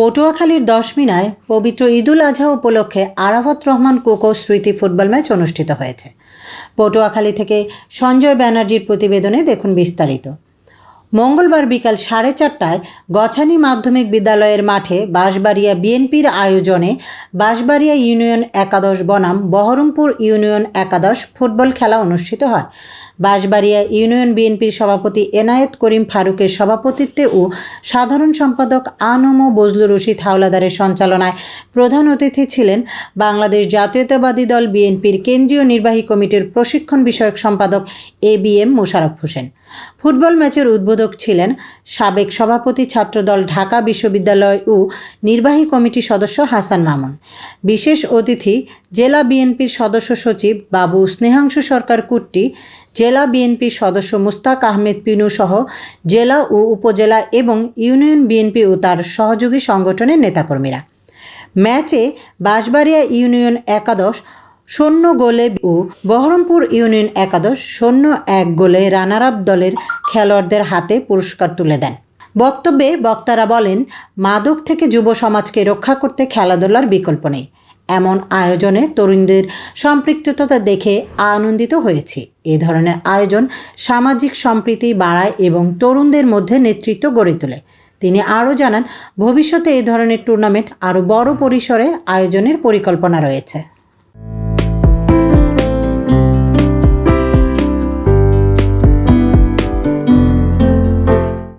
পটুয়াখালীর দশমিনায় পবিত্র ঈদুল আজহা উপলক্ষে আরাফাত রহমান কোকো স্মৃতি ফুটবল ম্যাচ অনুষ্ঠিত হয়েছে। পটুয়াখালী থেকে সঞ্জয় ব্যানার্জির প্রতিবেদনে দেখুন বিস্তারিত। মঙ্গলবার বিকাল সাড়ে চারটায় গছানি মাধ্যমিক বিদ্যালয়ের মাঠে বাঁশবাড়িয়া বিএনপির আয়োজনে বাঁশবাড়িয়া ইউনিয়ন একাদশ বনাম বহরমপুর ইউনিয়ন একাদশ ফুটবল খেলা অনুষ্ঠিত হয়। বাঁশবাড়িয়া ইউনিয়ন বিএনপির সভাপতি এনায়েত করিম ফারুকের সভাপতিত্বে ও সাধারণ সম্পাদক আনম বজলুর রশিদ হাওলাদারের সঞ্চালনায় প্রধান অতিথি ছিলেন বাংলাদেশ জাতীয়তাবাদী দল বিএনপির কেন্দ্রীয় নির্বাহী কমিটির প্রশিক্ষণ বিষয়ক সম্পাদক A B M Mosharraf Hossain. Football ম্যাচের উদ্বোধক ছিলেন সাবেক সভাপতি ছাত্রদল ঢাকা বিশ্ববিদ্যালয় ও নির্বাহী কমিটি সদস্য হাসান মামুন। বিশেষ অতিথি জেলা বিএনপির সদস্য সচিব বাবু স্নেহাংশু সরকার কুট্টি জেলা বিএনপির সদস্য মুস্তাক আহমেদ পিনু সহ জেলা ও উপজেলা এবং ইউনিয়ন বিএনপি ও তার সহযোগী সংগঠনের নেতাকর্মীরা। ম্যাচে বাঁশবাড়িয়া ইউনিয়ন একাদশ, শূন্য গোলে ও বহরমপুর ইউনিয়ন একাদশ, শূন্য এক গোলে রানার আপ দলের খেলোয়াড়দের হাতে পুরস্কার তুলে দেন। বক্তব্যে বক্তারা বলেন, মাদক থেকে যুব সমাজকে রক্ষা করতে খেলাধুলার বিকল্প নেই। এমন আয়োজনে তরুণদের সম্পৃক্ততা দেখে আনন্দিত হয়েছি। এ ধরনের আয়োজন সামাজিক সম্প্রীতি বাড়ায় এবং তরুণদের মধ্যে নেতৃত্ব গড়ে তোলে। তিনি আরও জানান, ভবিষ্যতে এ ধরনের টুর্নামেন্ট আরও বড় পরিসরে আয়োজনের পরিকল্পনা রয়েছে।